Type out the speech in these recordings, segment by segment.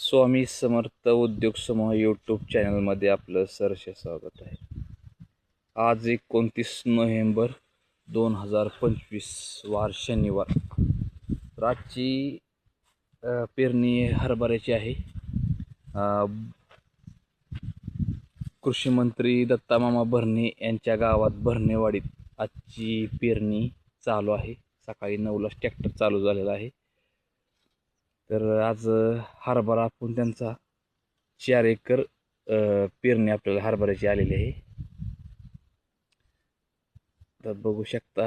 स्वामी समर्थ उद्योग समूह यूट्यूब चॅनलमध्ये आपलं सरस स्वागत आहे. आज एकोणतीस नोव्हेंबर दोन हजार पंचवीस वार शनिवार. तर आजची पेरणी हरभऱ्याची आहे. कृषीमंत्री कृषी मंत्री दत्तामामा भरणे यांच्या गावात भरणेवाडीत आजची पेरणी चालू आहे. सकाळी नऊलाच ट्रॅक्टर चालू झालेला आहे. तर आज हरभरा आपण त्यांचा चार एकर पेरणी आपल्याला हरभऱ्याची आलेली आहे. तर बघू शकता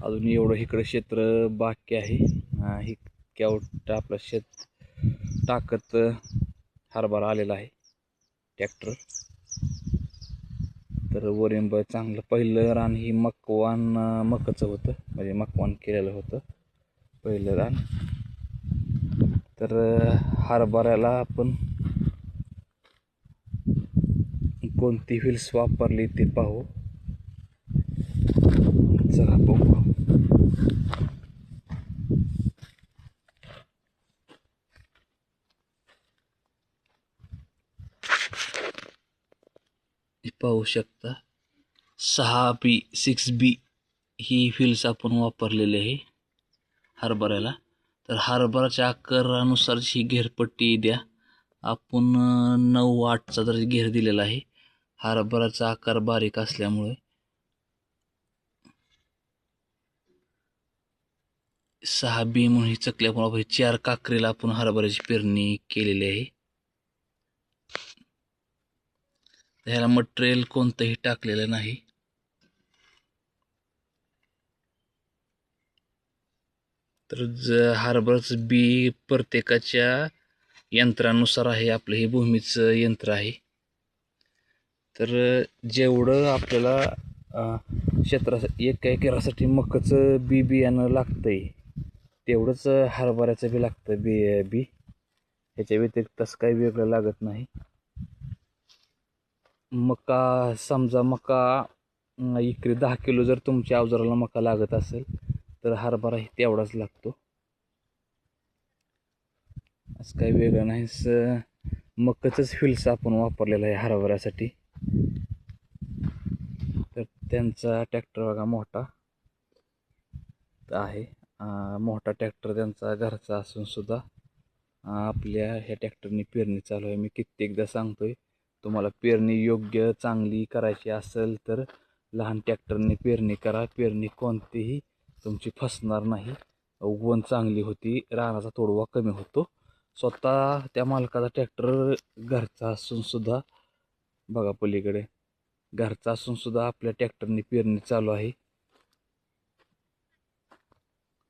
अजून एवढं इकडं क्षेत्र बाकी आहे. हे इतक्यावर आपलं शेत टाकत हरभरा आलेला आहे ट्रॅक्टर. तर वरिंब चांगलं पहिलं रान ही मकवान मकचं मकाचं होतं म्हणजे मकवान केलेलं होतं. पहिलं रान. तर हरभऱ्याला आपण कोणती व्हील्स वापरली ते पाहू. चला बघू. पाहू शकता सहा बी सिक्स बी ही व्हील्स आपण वापरलेली आहे. हरभऱ्याला. तर हरभराच्या आकारानुसार ही घेरपट्टी द्या. आपण नऊ आठचा जर घेर दिलेला आहे. हरभराचा आकार बारीक असल्यामुळे. सहा बी म्हणून ही चकल्यामुळे आपण चार काकरीला आपण हरभऱ्याची पेरणी केलेली आहे. ह्याला मटेरियल कोणतंही टाकलेलं नाही. तर ज हार्बरचं बी प्रत्येकाच्या यंत्रानुसार आहे आपलं हे भूमीचं यंत्र आहे. तर जेवढं आपल्याला क्षेत्रा एका एकरासाठी मकाचं बी बियाणं लागतं आहे तेवढंच हरभऱ्याचं बी लागतं बी बी ह्याच्या व्यतिरिक्त तसं काही वेगळं लागत नाही. मका समजा मका इकडे दहा किलो जर तुमच्या अवजाराला मका लागत असेल तर हरभराही तेवढाच लागतो. असं काही वेगळं नाही. स मकाचंच फिल्स आपण वापरलेलं आहे हरभऱ्यासाठी. तर त्यांचा ट्रॅक्टर बघा मोठा आहे. मोठा ट्रॅक्टर त्यांचा घरचा असून सुद्धा आपल्या ह्या ट्रॅक्टरने पेरणी चालू आहे. मी कित्येकदा सांगतोय तुम्हाला पेरणी योग्य चांगली करायची असेल तर लहान ट्रॅक्टरने पेरणी करा. पेरणी कोणतीही तुमची फसणार नाही. उगवण चांगली होती रानाचा तोडवा कमी होतो. स्वतः त्या मालकाचा ट्रॅक्टर घरचा असूनसुद्धा बघा पलीकडे घरचा असूनसुद्धा आपल्या ट्रॅक्टरने पेरणी चालू आहे.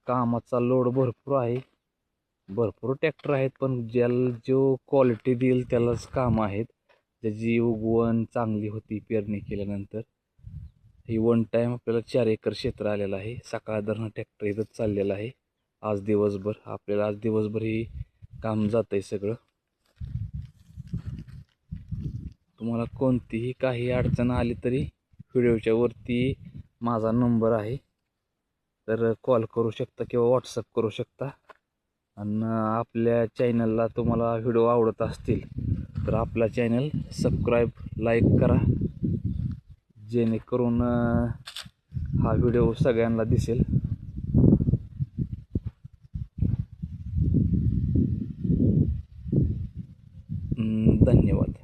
कामाचा लोड भरपूर आहे. भरपूर ट्रॅक्टर आहेत पण ज्याला जो क्वालिटी देईल त्यालाच कामं आहेत. त्याची उगवण चांगली होती पेरणी केल्यानंतर. ही वन टाईम आपल्याला चार एकर क्षेत्र आलेलं आहे. सकाळ धरणं ट्रॅक्टर इथंच चाललेलं आहे. आज दिवसभर आपल्याला आज दिवसभर ही काम जात आहे सगळं. तुम्हाला कोणतीही काही अडचण आली तरी व्हिडिओच्या वरती माझा नंबर आहे. तर कॉल करू शकता किंवा व्हॉट्सअप करू शकता. आणि आपल्या चॅनलला तुम्हाला व्हिडिओ आवडत असतील तर आपला चॅनल सबस्क्राईब लाईक करा. जेणेकरून हा व्हिडिओ सगळ्यांना दिसेल. धन्यवाद.